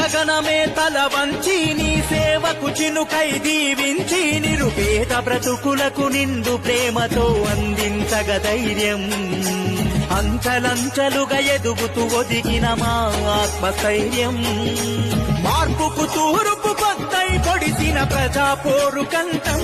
గగనమే తల వంచి నీ సేవకు చినుకై దీవించి నిరుపేద బ్రతుకులకు నిండు ప్రేమతో అందించగ ధైర్యం. అంచలంచలుగా ఎదుగుతూ ఒదిగిన మా ఆత్మస్థైర్యం. మార్పుకు తూరుపు కొత్తై పొడిసిన ప్రజా పోరు కంఠం.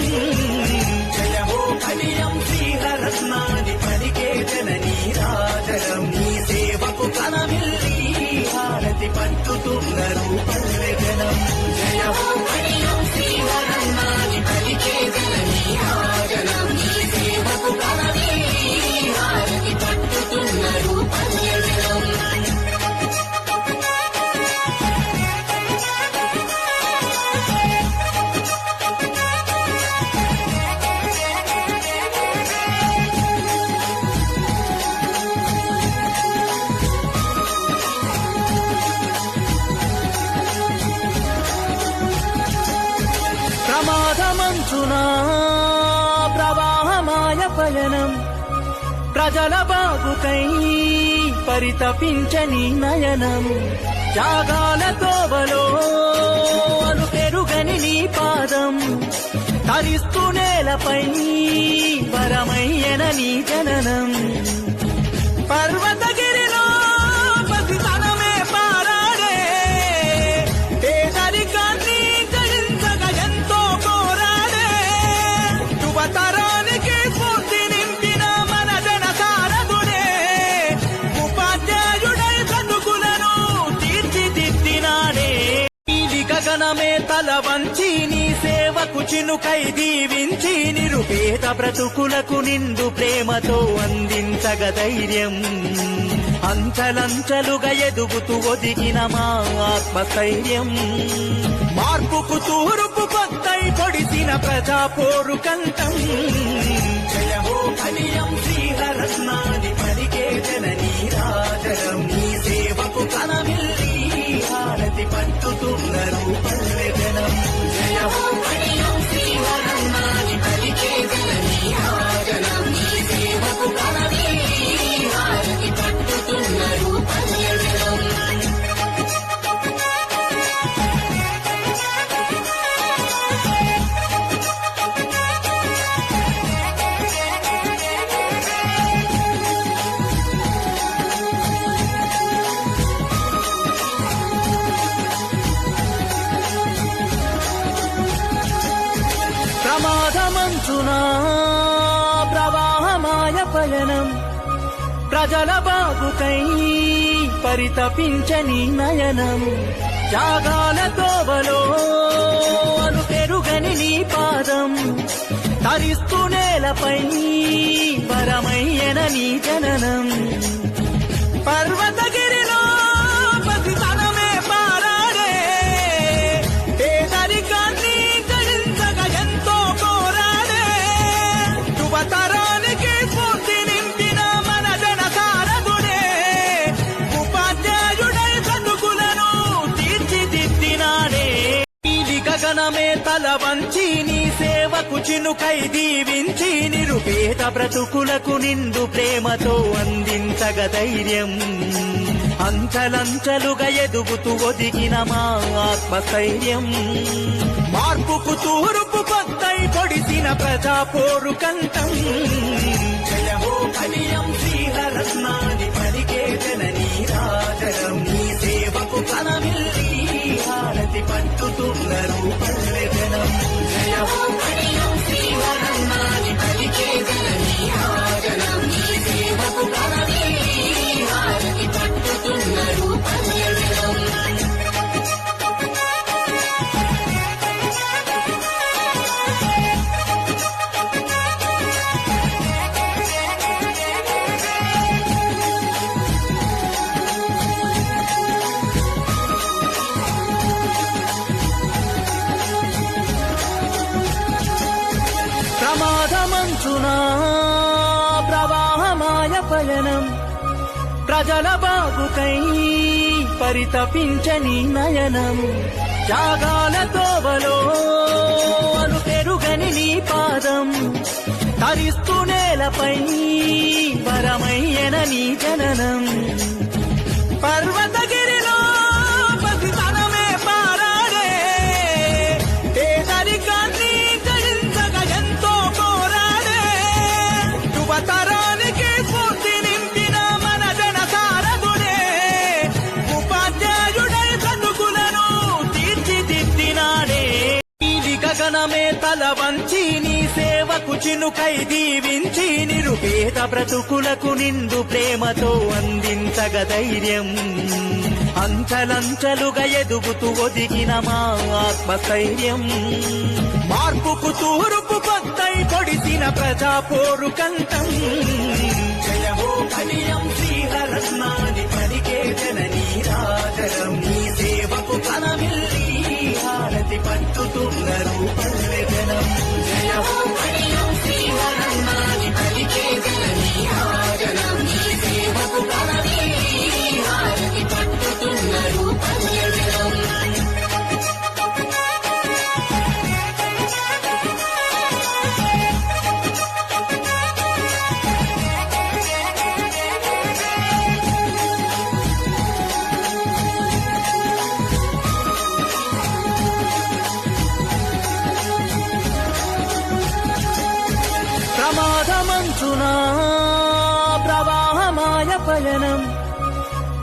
పయనం. ప్రజల బాగుకై పరితపించని నయనం. త్యాగాల తోబలో అను పెరుగని నీ పాదం. తరిస్తూ నేలపై వరమయ్యన నీ జననం. నీలి తల వంచి నీ సేవకు చినుకై దీవించి నిరుపేద బ్రతుకులకు నిండు ప్రేమతో అందించగ ధైర్యం. అంచలంచలుగా ఎదుగుతూ ఒదిగిన మా ఆత్మస్థైర్యం. మార్పుకు తూరుపు కొత్తై పొడిసిన ప్రజా పోరు కంఠం. జయ హో కలియం శ్రీహరత్నాది పలికే జననీ రాజరం. నీ సేవకు కనమిల్లి ప్రమాదమంచునా ప్రవాహమాయ పయనం. ప్రజల బాగుకై పరితపించని నయనం. త్యాగాల తోవలో అను పెరుగని నీ పాదం. తరిస్తూ నేలపై వరమయ్యన నీ జననం. క్షణమే తల వంచి నీ సేవకు చినుకై దీవించి నిరుపేద బ్రతుకులకు నిండు ప్రేమతో అందించగ ధైర్యం. అంచలంచలుగా ఎదుగుతూ ఒదిగిన మా ఆత్మస్థైర్యం. మార్పుకు తూరుపు కొత్తై పొడిసిన ప్రజా పోరు కంఠం. జయ హో శ్రీహర పయనం ప్రజల బాబుకై పరితపించని నయనం త్యాగాల తోవలో అను పెరుగని నీ పాదం తరిస్తూ నేలపై పరమయ్యన నీ జననం పర్వత గగనమే తల వంచి నీ సేవకు చినుకై దీవించి నిరుపేద బ్రతుకులకు నిండు ప్రేమతో అందించగ ధైర్యం. అంచలంచలుగా ఎదుగుతూ ఒదిగిన మా ఆత్మస్థైర్యం. మార్పుకు తూర్పు కొత్తై పొడిసిన ప్రజా పోరు కంఠం. ಎಲ್ಲರೂ ಒಳ್ಳೆಯ ಜಯ పయనం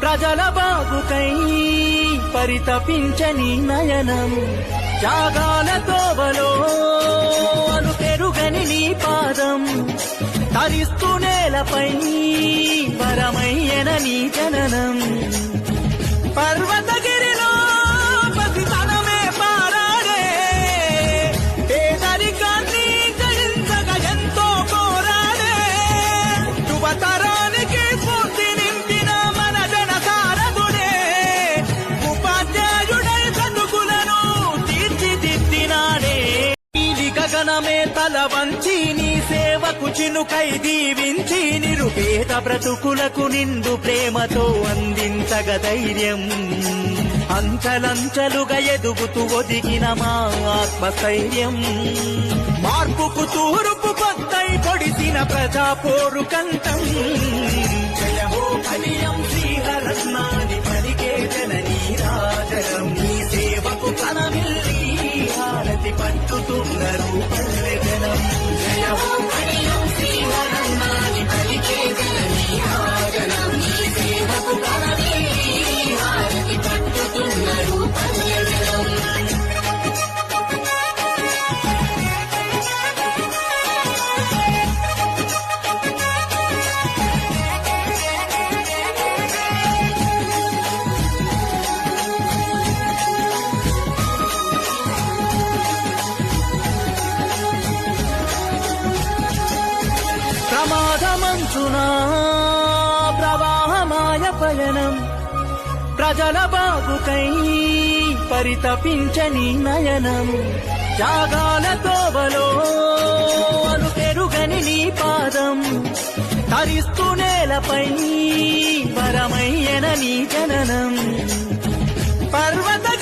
ప్రజల బాబుకై పరితపించని నయనం. జాగాల తోవలో అను పెరుగని నీ పాదం. తరిస్తూ నేలపై పరమయ్యన నీ జననం. క్షణమే తల వంచి నీ సేవకు చినుకై దీవించి నిరుపేద బ్రతుకులకు నిండు ప్రేమతో అందించగ ధైర్యం. అంచలంచలుగా ఎదుగుతూ ఒదిగిన మా ఆత్మస్థైర్యం. మార్పుకు తూరుపు కొత్తై పొడిసిన ప్రజా పోరు కంఠం. జయ హో కనియం పలికే జననీ రాజరం. నీ సేవకు కనమిల్లి హారతి ప్రమాదమంచునా? ప్రవాహమాయ పయనం. ప్రజల బాబుకై పరితపించని నయనం. త్యాగాల తోవలో అను పెరుగని నీ పాదం. తరిస్తూ నేలపై పరమయ్యన నీ జననం. పర్వత